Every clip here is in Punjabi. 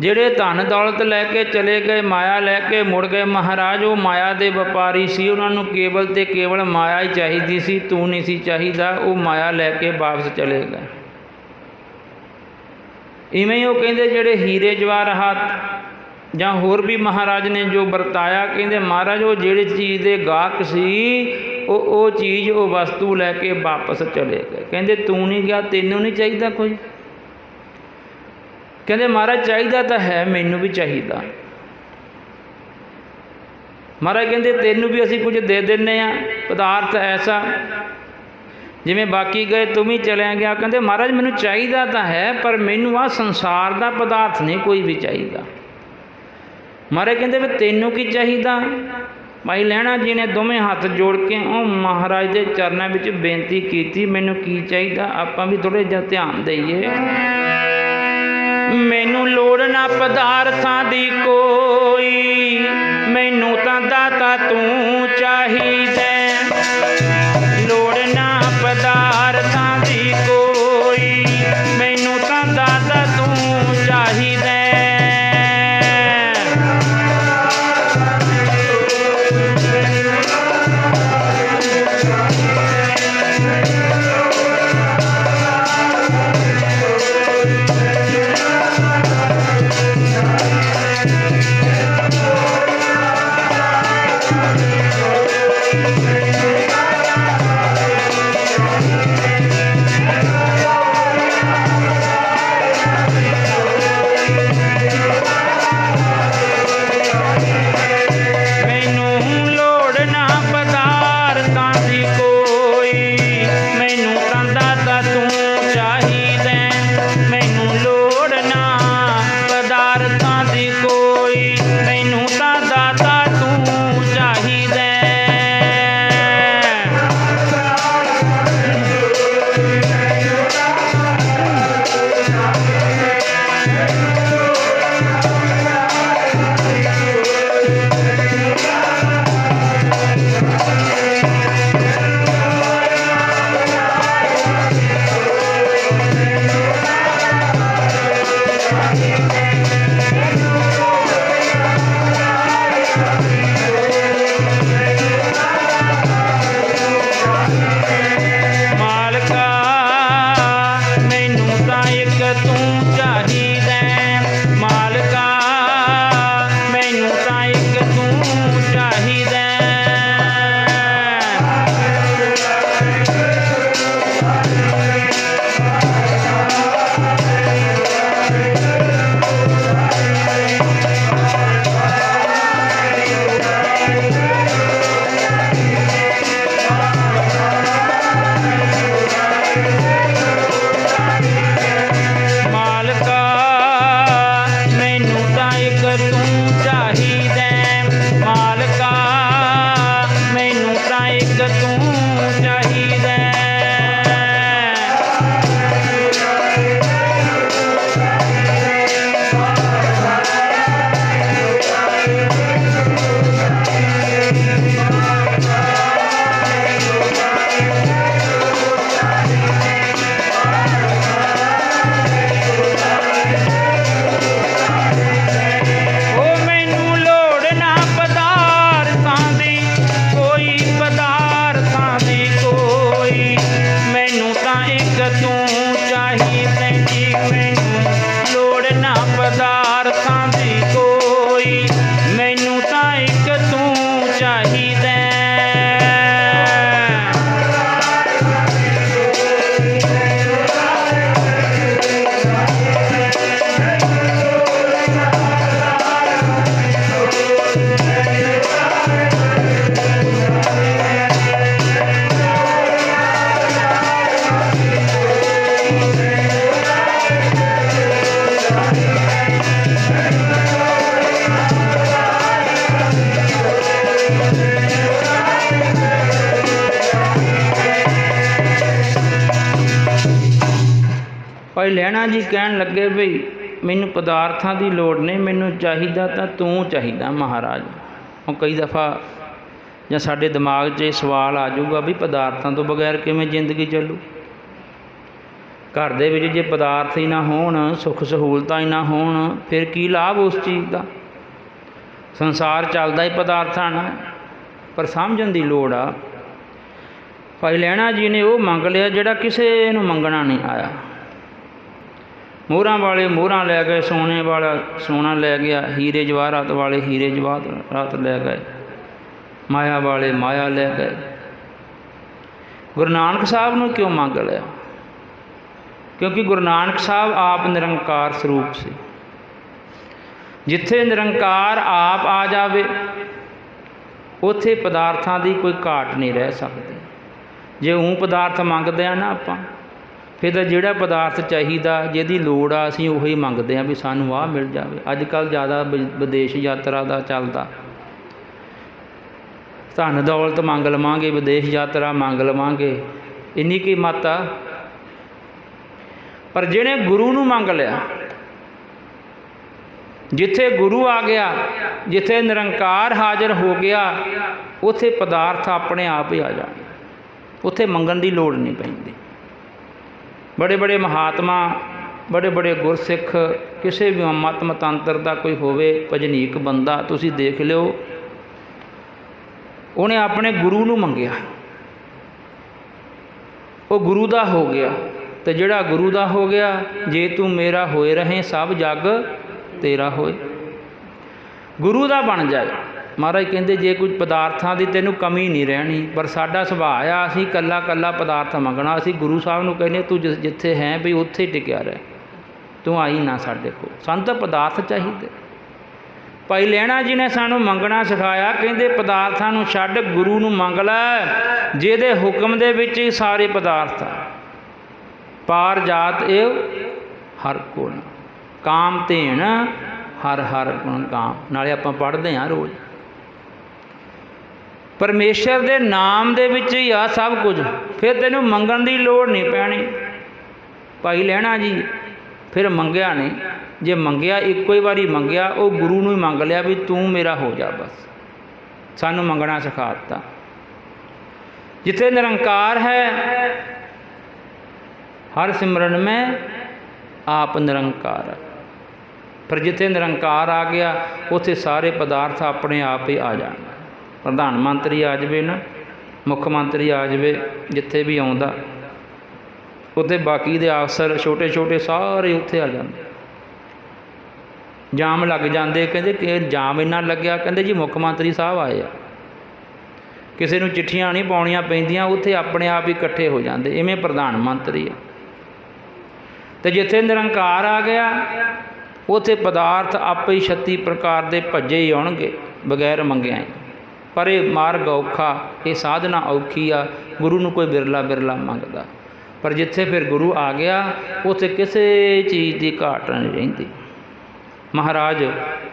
ਜਿਹੜੇ ਧਨ ਦੌਲਤ ਲੈ ਕੇ ਚਲੇ ਗਏ, ਮਾਇਆ ਲੈ ਕੇ ਮੁੜ ਗਏ, ਮਹਾਰਾਜ, ਉਹ ਮਾਇਆ ਦੇ ਵਪਾਰੀ ਸੀ। ਉਹਨਾਂ ਨੂੰ ਕੇਵਲ ਤੇ ਕੇਵਲ ਮਾਇਆ ਹੀ ਚਾਹੀਦੀ ਸੀ, ਤੂੰ ਨਹੀਂ ਸੀ ਚਾਹੀਦਾ, ਉਹ ਮਾਇਆ ਲੈ ਕੇ ਵਾਪਸ ਚਲੇ ਗਏ। ਇਵੇਂ ਹੀ ਉਹ ਕਹਿੰਦੇ, ਜਿਹੜੇ ਹੀਰੇ ਜਵਾਹਰਾਤ ਜਾਂ ਹੋਰ ਵੀ ਮਹਾਰਾਜ ਨੇ ਜੋ ਵਰਤਾਇਆ, ਕਹਿੰਦੇ, ਮਹਾਰਾਜ, ਉਹ ਜਿਹੜੇ ਚੀਜ਼ ਦੇ ਗਾਹਕ ਸੀ, ਉਹ ਉਹ ਚੀਜ਼, ਉਹ ਵਸਤੂ ਲੈ ਕੇ ਵਾਪਸ ਚਲੇ ਗਏ। ਕਹਿੰਦੇ, ਤੂੰ ਨਹੀਂ ਗਿਆ, ਤੈਨੂੰ ਨਹੀਂ ਚਾਹੀਦਾ ਕੋਈ ਕਹਿੰਦੇ, ਮਹਾਰਾਜ, ਚਾਹੀਦਾ ਤਾਂ ਹੈ, ਮੈਨੂੰ ਵੀ ਚਾਹੀਦਾ। ਮਹਾਰਾਜ ਕਹਿੰਦੇ, ਤੈਨੂੰ ਵੀ ਅਸੀਂ ਕੁਝ ਦੇ ਦਿੰਨੇ ਆ, ਪਦਾਰਥ ਐਸਾ। ਜਿਵੇਂ ਬਾਕੀ ਗਏ, ਤੂੰ ਵੀ ਚਲਿਆ ਗਿਆ। ਕਹਿੰਦੇ, ਮਹਾਰਾਜ, ਮੈਨੂੰ ਚਾਹੀਦਾ ਤਾਂ ਹੈ, ਪਰ ਮੈਨੂੰ ਆ ਸੰਸਾਰ ਦਾ ਪਦਾਰਥ ਨਹੀਂ, ਕੋਈ ਵੀ ਚਾਹੀਦਾ। ਮਹਾਰਾਜ ਕਹਿੰਦੇ, ਵੀ ਤੈਨੂੰ ਕੀ ਚਾਹੀਦਾ? ਭਾਈ, ਲੈਣਾ ਜੀ ਨੇ ਦੋਵੇਂ ਹੱਥ ਜੋੜ ਕੇ, ਉਹ ਮਹਾਰਾਜ ਦੇ ਚਰਨਾਂ ਵਿੱਚ ਬੇਨਤੀ ਕੀਤੀ, ਮੈਨੂੰ ਕੀ ਚਾਹੀਦਾ? ਆਪਾਂ ਵੀ ਥੋੜੇ ਜਿਹਾ ਧਿਆਨ ਦਈਏ। ਮੈਨੂੰ ਲੋੜ ਨਾ ਪਦਾਰਥਾਂ ਦੀ ਕੋਈ ਮੈਨੂੰ ਤਾਂ ਦਾਤਾ ਤੂੰ ਚਾਹੀ। ਲੈਣਾ ਜੀ ਕਹਿਣ ਲੱਗੇ ਵੀ ਮੈਨੂੰ ਪਦਾਰਥਾਂ ਦੀ ਲੋੜ ਨਹੀਂ, ਮੈਨੂੰ ਚਾਹੀਦਾ ਤਾਂ ਤੂੰ ਚਾਹੀਦਾ ਮਹਾਰਾਜ। ਉਹ ਕਈ ਦਫਾ ਜਾਂ ਸਾਡੇ ਦਿਮਾਗ 'ਚ ਇਹ ਸਵਾਲ ਆ ਜਾਊਗਾ ਵੀ ਪਦਾਰਥਾਂ ਤੋਂ ਬਗੈਰ ਕਿਵੇਂ ਜ਼ਿੰਦਗੀ ਚੱਲੂ? ਘਰ ਦੇ ਵਿੱਚ ਜੇ ਪਦਾਰਥ ਹੀ ਨਾ ਹੋਣ, ਸੁੱਖ ਸਹੂਲਤਾਂ ਹੀ ਨਾ ਹੋਣ, ਫਿਰ ਕੀ ਲਾਭ ਉਸ ਚੀਜ਼ ਦਾ? ਸੰਸਾਰ ਚੱਲਦਾ ਹੀ ਪਦਾਰਥਾਂ ਨਾਲ, ਪਰ ਸਮਝਣ ਦੀ ਲੋੜ ਆ। ਭਾਈ ਲੈਣਾ ਜੀ ਨੇ ਉਹ ਮੰਗ ਲਿਆ ਜਿਹੜਾ ਕਿਸੇ ਨੂੰ ਮੰਗਣਾ ਨਹੀਂ ਆਇਆ। ਮੋਹਰਾਂ ਵਾਲੇ ਮੋਹਰਾਂ ਲੈ ਗਏ, ਸੋਨੇ ਵਾਲਾ ਸੋਨਾ ਲੈ ਗਿਆ, ਹੀਰੇ ਜਵਾਹਰਾਤ ਵਾਲੇ ਹੀਰੇ ਜਵਾਹਰਾਤ ਲੈ ਗਏ, ਮਾਇਆ ਵਾਲੇ ਮਾਇਆ ਲੈ ਗਏ। ਗੁਰੂ ਨਾਨਕ ਸਾਹਿਬ ਨੂੰ ਕਿਉਂ ਮੰਗ ਲਿਆ? ਕਿਉਂਕਿ ਗੁਰੂ ਨਾਨਕ ਸਾਹਿਬ ਆਪ ਨਿਰੰਕਾਰ ਸਰੂਪ ਸੀ। ਜਿੱਥੇ ਨਿਰੰਕਾਰ ਆਪ ਆ ਜਾਵੇ, ਉਥੇ ਪਦਾਰਥਾਂ ਦੀ ਕੋਈ ਘਾਟ ਨਹੀਂ ਰਹਿ ਸਕਦੀ। ਜੇ ਉਹ ਪਦਾਰਥ ਮੰਗਦੇ ਆ ਨਾ ਆਪਾਂ ਫਿਰ ਤਾਂ ਜਿਹੜਾ ਪਦਾਰਥ ਚਾਹੀਦਾ, ਜਿਹਦੀ ਲੋੜ ਆ, ਅਸੀਂ ਉਹੀ ਮੰਗਦੇ ਹਾਂ ਵੀ ਸਾਨੂੰ ਆਹ ਮਿਲ ਜਾਵੇ। ਅੱਜ ਕੱਲ੍ਹ ਜ਼ਿਆਦਾ ਵਿ- ਵਿਦੇਸ਼ ਯਾਤਰਾ ਦਾ ਚੱਲਦਾ। ਧਨ ਦੌਲਤ ਮੰਗ ਲਵਾਂਗੇ, ਵਿਦੇਸ਼ ਯਾਤਰਾ ਮੰਗ ਲਵਾਂਗੇ। ਇੰਨੀ ਕੀ ਮਤ ਆ? ਪਰ ਜਿਹਨੇ ਗੁਰੂ ਨੂੰ ਮੰਗ ਲਿਆ, ਜਿੱਥੇ ਗੁਰੂ ਆ ਗਿਆ, ਜਿੱਥੇ ਨਿਰੰਕਾਰ ਹਾਜ਼ਰ ਹੋ ਗਿਆ, ਉਥੇ ਪਦਾਰਥ ਆਪਣੇ ਆਪ ਹੀ ਆ ਜਾਣਗੇ। ਉਥੇ ਮੰਗਣ ਦੀ ਲੋੜ ਨਹੀਂ ਪੈਂਦੀ। ਬੜੇ ਬੜੇ ਮਹਾਤਮਾ ਬੜੇ ਬੜੇ ਗੁਰਸਿੱਖ, ਕਿਸੇ ਵੀ ਮਤ ਮਤਾਂਤਰ ਦਾ ਕੋਈ ਹੋਵੇ, ਭਜਨੀਕ ਬੰਦਾ, ਤੁਸੀਂ ਦੇਖ ਲਿਓ। ਉਹਨੇ ਆਪਣੇ ਗੁਰੂ ਨੂੰ ਮੰਗਿਆ। ਉਹ ਗੁਰੂ ਦਾ ਹੋ ਗਿਆ ਤੇ ਜਿਹੜਾ ਗੁਰੂ ਦਾ ਹੋ ਗਿਆ, ਜੇ ਤੂੰ ਮੇਰਾ ਹੋਏ ਰਹੇ ਸਭ ਜੱਗ, ਤੇਰਾ ਹੋਏ। ਗੁਰੂ ਦਾ ਬਣ ਜਾਏ। ਮਹਾਰਾਜ ਕਹਿੰਦੇ ਜੇ ਕੋਈ ਪਦਾਰਥਾਂ ਦੀ ਤੈਨੂੰ ਕਮੀ ਨਹੀਂ ਰਹਿਣੀ, ਪਰ ਸਾਡਾ ਸੁਭਾਅ ਆ, ਅਸੀਂ ਕੱਲਾ ਕੱਲਾ ਪਦਾਰਥ ਮੰਗਣਾ, ਅਸੀਂ ਗੁਰੂ ਸਾਹਿਬ ਨੂੰ ਕਹਿੰਦੇ ਤੂੰ ਜਿੱਥੇ ਹੈ ਵੀ ਉੱਥੇ ਹੀ ਟਿਕਿਆ ਰਹਿ। ਤੂੰ ਆਈ ਨਾ ਸਾਡੇ ਕੋਲ। ਸਾਨੂੰ ਤਾਂ ਪਦਾਰਥ ਚਾਹੀਦੇ। ਭਾਈ ਲੈਣਾ ਜੀ ਨੇ ਸਾਨੂੰ ਮੰਗਣਾ ਸਿਖਾਇਆ, ਕਹਿੰਦੇ ਪਦਾਰਥਾਂ ਨੂੰ ਛੱਡ, ਗੁਰੂ ਨੂੰ ਮੰਗ ਲੈ, ਜਿਹਦੇ ਹੁਕਮ ਦੇ ਵਿੱਚ ਹੀ ਸਾਰੇ ਪਦਾਰਥ ਆ। ਪਾਰ ਜਾਤ ਏਵ ਹਰ ਕੋਣ ਕਾਮ ਧੇਣ ਹਰ ਹਰ ਗੁਣ ਕਾਮ। ਨਾਲੇ ਆਪਾਂ ਪੜ੍ਹਦੇ ਹਾਂ ਰੋਜ਼। ਪਰਮੇਸ਼ਰ ਦੇ ਨਾਮ ਦੇ ਵਿੱਚ ਹੀ ਆ ਸਭ ਕੁਝ। ਫਿਰ ਤੈਨੂੰ ਮੰਗਣ ਦੀ ਲੋੜ ਨਹੀਂ ਪੈਣੀ। ਭਾਈ ਲੈਣਾ ਜੀ, ਫਿਰ ਮੰਗਿਆ ਨਹੀਂ। ਜੇ ਮੰਗਿਆ, ਇੱਕੋ ਹੀ ਵਾਰੀ ਮੰਗਿਆ, ਉਹ ਗੁਰੂ ਨੂੰ ਹੀ ਮੰਗ ਲਿਆ ਵੀ ਤੂੰ ਮੇਰਾ ਹੋ ਜਾ ਬਸ। ਸਾਨੂੰ ਮੰਗਣਾ ਸਿਖਾ ਦਿੱਤਾ। ਜਿੱਥੇ ਨਿਰੰਕਾਰ ਹੈ, ਹਰ ਸਿਮਰਨ ਮੈਂ ਆਪ ਨਿਰੰਕਾਰ ਹੈ। ਪਰ ਜਿੱਥੇ ਨਿਰੰਕਾਰ ਆ ਗਿਆ, ਉੱਥੇ ਸਾਰੇ ਪਦਾਰਥ ਆਪਣੇ ਆਪ ਹੀ ਆ ਜਾਣ ਪ੍ਰਧਾਨ ਮੰਤਰੀ ਆ ਜਾਵੇ ਨਾ, ਮੁੱਖ ਮੰਤਰੀ ਆ ਜਾਵੇ, ਜਿੱਥੇ ਵੀ ਆਉਂਦਾ, ਉੱਥੇ ਬਾਕੀ ਦੇ ਅਫਸਰ ਛੋਟੇ ਛੋਟੇ ਸਾਰੇ ਉੱਥੇ ਆ ਜਾਂਦੇ। ਜਾਮ ਲੱਗ ਜਾਂਦੇ, ਕਹਿੰਦੇ ਕਿ ਜਾਮ ਇੰਨਾ ਲੱਗਿਆ, ਕਹਿੰਦੇ ਜੀ ਮੁੱਖ ਮੰਤਰੀ ਸਾਹਿਬ ਆਏ ਆ। ਕਿਸੇ ਨੂੰ ਚਿੱਠੀਆਂ ਨਹੀਂ ਪਾਉਣੀਆਂ ਪੈਂਦੀਆਂ, ਉੱਥੇ ਆਪਣੇ ਆਪ ਹੀ ਇਕੱਠੇ ਹੋ ਜਾਂਦੇ, ਇਵੇਂ ਪ੍ਰਧਾਨ ਮੰਤਰੀ ਆ। ਤੇ ਜਿੱਥੇ ਨਿਰੰਕਾਰ ਆ ਗਿਆ, ਉਥੇ ਪਦਾਰਥ ਆਪੇ ਹੀ 36 ਪ੍ਰਕਾਰ ਦੇ ਭੱਜੇ ਹੀ ਆਉਣਗੇ, ਬਗੈਰ ਮੰਗਿਆ ਹੀ। ਪਰ ਇਹ ਮਾਰਗ ਔਖਾ, ਇਹ ਸਾਧਨਾ ਔਖੀ ਆ, ਗੁਰੂ ਨੂੰ ਕੋਈ ਬਿਰਲਾ ਬਿਰਲਾ ਮੰਗਦਾ। ਪਰ ਜਿੱਥੇ ਫਿਰ ਗੁਰੂ ਆ ਗਿਆ, ਉੱਥੇ ਕਿਸੇ ਚੀਜ਼ ਦੀ ਘਾਟ ਨਹੀਂ ਰਹਿੰਦੀ। ਮਹਾਰਾਜ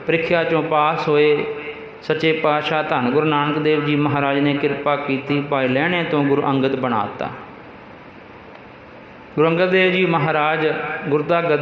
ਪ੍ਰੀਖਿਆ ਚੋਂ ਪਾਸ ਹੋਏ ਸੱਚੇ ਪਾਤਸ਼ਾਹ ਧੰਨ ਗੁਰੂ ਨਾਨਕ ਦੇਵ ਜੀ ਮਹਾਰਾਜ ਨੇ ਕਿਰਪਾ ਕੀਤੀ ਭਾਈ ਲੈਣੇ ਤੋਂ ਗੁਰੂ ਅੰਗਦ ਬਣਾਤਾ ਗੁਰੂ ਅੰਗਦ ਦੇਵ ਜੀ ਮਹਾਰਾਜ ਗੁਰਦਾ